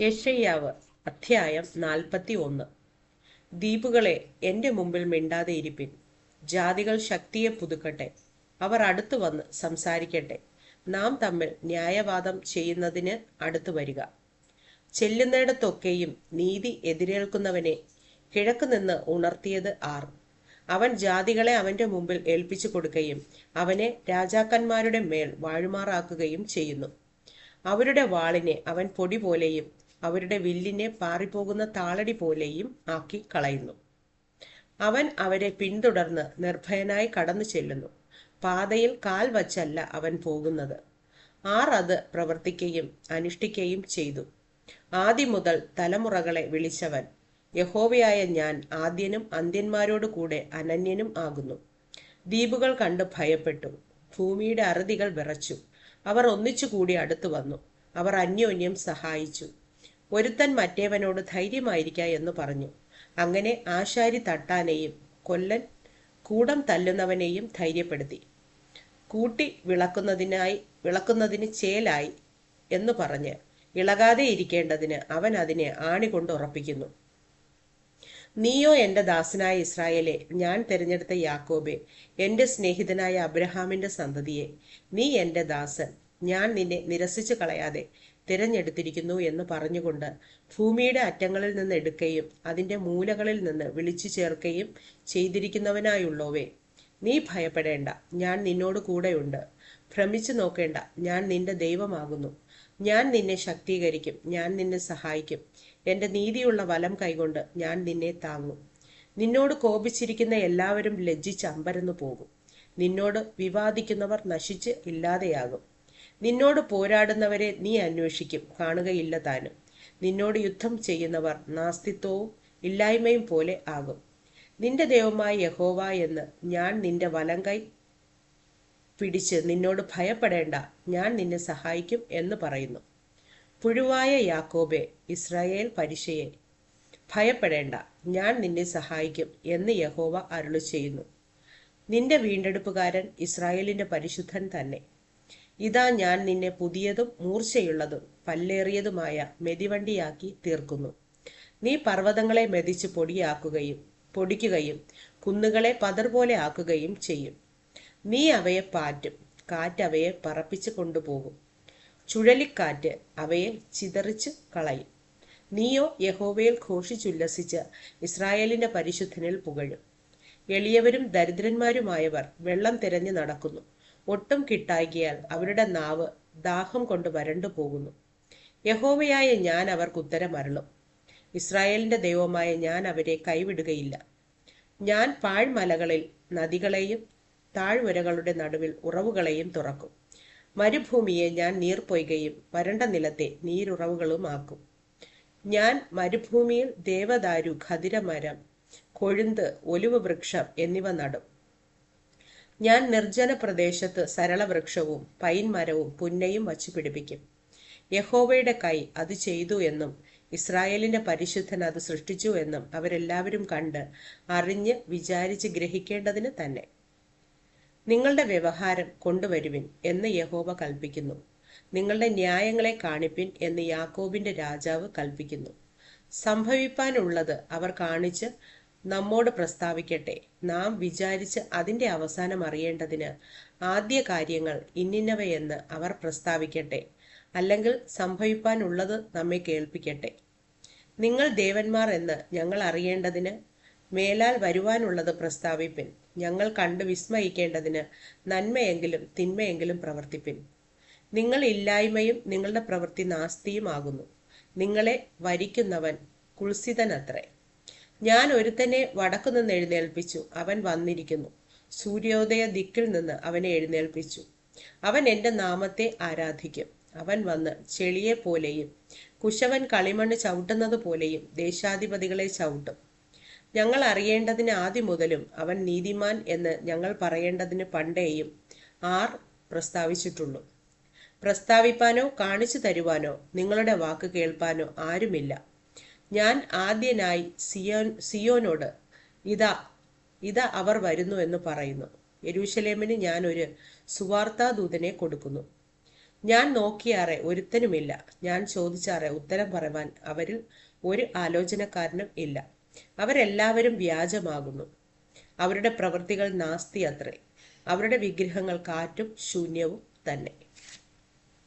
യശയ്യാവ് അധ്യായം നാൽപ്പത്തി ഒന്ന് ദ്വീപുകളെ എന്റെ മുമ്പിൽ മിണ്ടാതെ ഇരിപ്പിൻ. ജാതികൾ ശക്തിയെ പുതുക്കട്ടെ. അവർ അടുത്തു വന്ന് സംസാരിക്കട്ടെ. നാം തമ്മിൽ ന്യായവാദം ചെയ്യുന്നതിന് അടുത്തു വരിക. ചെല്ലുന്നിടത്തൊക്കെയും നീതി എതിരേൽക്കുന്നവനെ കിഴക്ക് നിന്ന് ഉണർത്തിയത് ആർ. അവൻ ജാതികളെ അവന്റെ മുമ്പിൽ ഏൽപ്പിച്ചു കൊടുക്കുകയും അവനെ രാജാക്കന്മാരുടെ മേൽ വാഴുമാറാക്കുകയും ചെയ്യുന്നു. അവരുടെ വാളിനെ അവൻ പൊടി പോലെയും അവരുടെ വില്ലിനെ പാറിപ്പോകുന്ന താളടി പോലെയും ആക്കി കളയുന്നു. അവൻ അവരെ പിന്തുടർന്ന് നിർഭയനായി കടന്നു ചെല്ലുന്നു. പാതയിൽ കാൽ വച്ചല്ല അവൻ പോകുന്നത്. ആർ അത് പ്രവർത്തിക്കുകയും അനുഷ്ഠിക്കുകയും ചെയ്തു. ആദ്യം മുതൽ തലമുറകളെ വിളിച്ചവൻ. യഹോവയായ ഞാൻ ആദ്യനും അന്ത്യന്മാരോട് കൂടെ അനന്യനും ആകുന്നു. ദ്വീപുകൾ കണ്ട് ഭയപ്പെട്ടു. ഭൂമിയുടെ അറുതികൾ വിറച്ചു. അവർ ഒന്നിച്ചുകൂടി അടുത്തു വന്നു. അവർ അന്യോന്യം സഹായിച്ചു. ഒരുത്തൻ മറ്റേവനോട് ധൈര്യമായിരിക്ക എന്ന് പറഞ്ഞു. അങ്ങനെ ആശാരി തട്ടാനെയും കൊല്ലൻ കൂടം തല്ലുന്നവനെയും ധൈര്യപ്പെടുത്തി. കൂട്ടി വിളക്കുന്നതിനായി വിളക്കുന്നതിന് ചേലായി എന്ന് പറഞ്ഞ് ഇളകാതെ ഇരിക്കേണ്ടതിന് അവൻ അതിനെ ആണി കൊണ്ട് ഉറപ്പിക്കുന്നു. നീയോ എന്റെ ദാസനായ ഇസ്രായേലെ ഞാൻ തിരഞ്ഞെടുത്ത യാക്കോബെ എന്റെ സ്നേഹിതനായ അബ്രഹാമിന്റെ സന്തതിയെ നീ എന്റെ ദാസൻ. ഞാൻ നിന്നെ നിരസിച്ചു കളയാതെ തിരഞ്ഞെടുത്തിരിക്കുന്നു എന്ന് പറഞ്ഞുകൊണ്ട് ഭൂമിയുടെ അറ്റങ്ങളിൽ നിന്ന് എടുക്കുകയും അതിന്റെ മൂലകളിൽ നിന്ന് വിളിച്ചു ചേർക്കുകയും ചെയ്തിരിക്കുന്നവനായുള്ളോവേ. നീ ഭയപ്പെടേണ്ട ഞാൻ നിന്നോട് കൂടെയുണ്ട്. ഭ്രമിച്ചു നോക്കേണ്ട ഞാൻ നിന്റെ ദൈവമാകുന്നു. ഞാൻ നിന്നെ ശക്തീകരിക്കും ഞാൻ നിന്നെ സഹായിക്കും. എന്റെ നീതിയുള്ള വലം കൈകൊണ്ട് ഞാൻ നിന്നെ താങ്ങും. നിന്നോട് കോപിച്ചിരിക്കുന്ന എല്ലാവരും ലജ്ജിച്ച് അമ്പരന്നു പോകും. നിന്നോട് വിവാദിക്കുന്നവർ നശിച്ച് ഇല്ലാതെയാകും. നിന്നോട് പോരാടുന്നവരെ നീ അന്വേഷിക്കും. കാണുകയില്ല താനും. നിന്നോട് യുദ്ധം ചെയ്യുന്നവർ നാസ്തിത്വവും ഇല്ലായ്മയും പോലെ ആകും. നിന്റെ ദൈവമായ യഹോവ എന്ന് ഞാൻ നിന്റെ വലം കൈ പിടിച്ച് നിന്നോട് ഭയപ്പെടേണ്ട. ഞാൻ നിന്നെ സഹായിക്കും എന്ന് പറയുന്നു. പുഴുവായ യാക്കോബെ ഇസ്രായേൽ പരിശയെ ഭയപ്പെടേണ്ട. ഞാൻ നിന്നെ സഹായിക്കും എന്ന് യഹോവ അരുളി ചെയ്യുന്നു നിന്റെ വീണ്ടെടുപ്പുകാരൻ ഇസ്രായേലിന്റെ പരിശുദ്ധൻ തന്നെ. ഇതാ ഞാൻ നിന്നെ പുതിയതും മൂർച്ചയുള്ളതും പല്ലേറിയതുമായ മെതിവണ്ടിയാക്കി തീർക്കുന്നു. നീ പർവതങ്ങളെ മെതിച്ച് പൊടിയാക്കുകയും പൊടിക്കുകയും കുന്നുകളെ പതർ പോലെ ആക്കുകയും ചെയ്യും. നീ അവയെ പാറ്റും കാറ്റ് അവയെ പറപ്പിച്ചു കൊണ്ടുപോകും. ചുഴലിക്കാറ്റ് അവയെ ചിതറിച്ച് കളയും. നീയോ യഹോവയിൽ ഘോഷിച്ചുല്ലസിച്ച് ഇസ്രായേലിന്റെ പരിശുദ്ധനിൽ പുകഴും. എളിയവരും ദരിദ്രന്മാരുമായവർ വെള്ളം തിരഞ്ഞു നടക്കുന്നു. ഒട്ടും കിട്ടായികയാൽ അവരുടെ നാവ് ദാഹം കൊണ്ട് വരണ്ടു പോകുന്നു. യഹോവയായ ഞാൻ അവർക്ക് ഉത്തരം അരുളും. ഇസ്രായേലിന്റെ ദൈവമായ ഞാൻ അവരെ കൈവിടുകയില്ല. ഞാൻ പാഴ്മലകളിൽ നദികളെയും താഴ്വരകളുടെ നടുവിൽ ഉറവുകളെയും തുറക്കും. മരുഭൂമിയെ ഞാൻ നീർപ്പൊയ്കയും വരണ്ട നിലത്തെ നീരുറവുകളുമാക്കും ഞാൻ മരുഭൂമിയിൽ ദേവദാരു ഖതിരമരം കൊഴുന്ത് ഒലിവ് വൃക്ഷം എന്നിവ നടും. ഞാൻ നിർജന പ്രദേശത്ത് സരളവൃക്ഷവും പൈൻ മരവും പുന്നയും വച്ച് പിടിപ്പിക്കും. യഹോവയുടെ കൈ അത് ചെയ്തു എന്നും ഇസ്രായേലിന്റെ പരിശുദ്ധൻ അത് സൃഷ്ടിച്ചു എന്നും അവരെല്ലാവരും കണ്ട് അറിഞ്ഞ് വിചാരിച്ച് ഗ്രഹിക്കേണ്ടതിന് തന്നെ. നിങ്ങളുടെ വ്യവഹാരം കൊണ്ടുവരുവിൻ എന്ന് യഹോവ കൽപ്പിക്കുന്നു. നിങ്ങളുടെ ന്യായങ്ങളെ കാണിപ്പിൻ എന്ന് യാക്കോബിന്റെ രാജാവ് കൽപ്പിക്കുന്നു. സംഭവിപ്പാനുള്ളത് അവർ കാണിച്ച് നമ്മോട് പ്രസ്താവിക്കട്ടെ. നാം വിചാരിച്ച് അതിന്റെ അവസാനം അറിയേണ്ടതിന് ആദ്യ കാര്യങ്ങൾ ഇന്നിന്നവയെന്ന് അവർ പ്രസ്താവിക്കട്ടെ. അല്ലെങ്കിൽ സംഭവിപ്പാനുള്ളത് നമ്മെ കേൾപ്പിക്കട്ടെ. നിങ്ങൾ ദേവന്മാർ എന്ന് ഞങ്ങൾ അറിയേണ്ടതിന് മേലാൽ വരുവാനുള്ളത് പ്രസ്താവിപ്പിൻ. ഞങ്ങൾ കണ്ട് വിസ്മയിക്കേണ്ടതിന് നന്മയെങ്കിലും തിന്മയെങ്കിലും പ്രവർത്തിപ്പിൻ. നിങ്ങൾ ഇല്ലായ്മയും നിങ്ങളുടെ പ്രവൃത്തി നാസ്തിയുമാകുന്നു. നിങ്ങളെ വരിക്കുന്നവൻ കുൽസിതനത്രേ. ഞാൻ ഒരുത്തനെ വടക്കുനിന്ന് എഴുന്നേൽപ്പിച്ചു. അവൻ വന്നിരിക്കുന്നു. സൂര്യോദയ ദിക്കിൽ നിന്ന് അവനെ എഴുന്നേൽപ്പിച്ചു. അവൻ എന്റെ നാമത്തെ ആരാധിക്കും. അവൻ വന്ന് ചെളിയെ പോലെയും കുശവൻ കളിമണ്ണ് ചവിട്ടുന്നത് പോലെയും ദേശാധിപതികളെ ചവിട്ടും. ഞങ്ങൾ അറിയേണ്ടതിന് ആദ്യം മുതലും അവൻ നീതിമാൻ എന്ന് ഞങ്ങൾ പറയേണ്ടതിന് പണ്ടേയും ആർ പ്രസ്താവിച്ചിട്ടുള്ളൂ. പ്രസ്താവിപ്പാനോ കാണിച്ചു തരുവാനോ നിങ്ങളുടെ വാക്ക് കേൾപ്പാനോ ആരുമില്ല. ഞാൻ ആദ്യനായി സിയോൻ സിയോനോട് ഇതാ ഇതാ അവർ വരുന്നു എന്ന് പറയുന്നു. യെരൂശലേമിന് ഞാൻ ഒരു സുവാർത്താദൂതനെ കൊടുക്കുന്നു. ഞാൻ നോക്കിയാറെ ഒരുത്തനുമില്ല. ഞാൻ ചോദിച്ചാറെ ഉത്തരം പറയാൻ അവരിൽ ഒരു ആലോചനക്കാരനും ഇല്ല. അവരെല്ലാവരും വ്യാജമാകുന്നു. അവരുടെ പ്രവൃത്തികൾ നാസ്തി അത്രേ അവരുടെ വിഗ്രഹങ്ങൾ കാറ്റും ശൂന്യവും തന്നെ.